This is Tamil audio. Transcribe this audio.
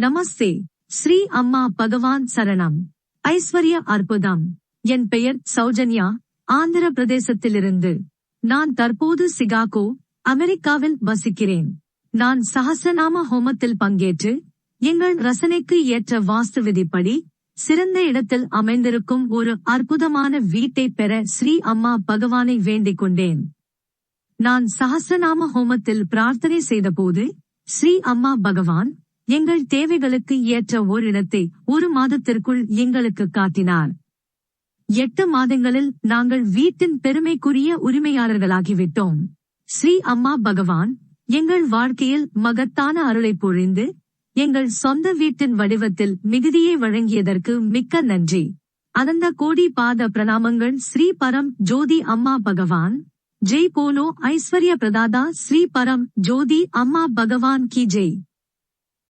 நமஸ்தே. ஸ்ரீ அம்மா பகவான் சரணம். ஐஸ்வர்ய அற்புதம். என் பெயர் சௌஜன்யா. ஆந்திர பிரதேசத்திலிருந்து. நான் தற்போது சிகாகோ அமெரிக்காவில் வசிக்கிறேன். நான் சஹசிரநாம ஹோமத்தில் பங்கேற்று எங்கள் ரசனைக்கு ஏற்ற வாஸ்து விதிப்படி சிறந்த இடத்தில் அமைந்திருக்கும் ஒரு அற்புதமான வீட்டை பெற ஸ்ரீ அம்மா பகவானை வேண்டிக் கொண்டேன். நான் சஹசிரநாம ஹோமத்தில் பிரார்த்தனை செய்தபோது ஸ்ரீ அம்மா பகவான் எங்கள் தேவைகளுக்கு ஏற்ற ஓரிடத்தை ஒரு மாதத்திற்குள் எங்களுக்கு காட்டினார். எட்டு மாதங்களில் நாங்கள் வீட்டின் பெருமைக்குரிய உரிமையாளர்களாகிவிட்டோம். ஸ்ரீ அம்மா பகவான் எங்கள் வாழ்க்கையில் மகத்தான அருளை பொழிந்து எங்கள் சொந்த வீட்டின் வடிவத்தில் மிகுதியை வழங்கியதற்கு மிக்க நன்றி. அனந்த கோடி பாத பிரணாமங்கள் ஸ்ரீ பரம் ஜோதி அம்மா பகவான் ஜெய் போலோ ஐஸ்வர்ய பிரதாதா ஸ்ரீ பரம் ஜோதி அம்மா பகவான் கி ஜெய்.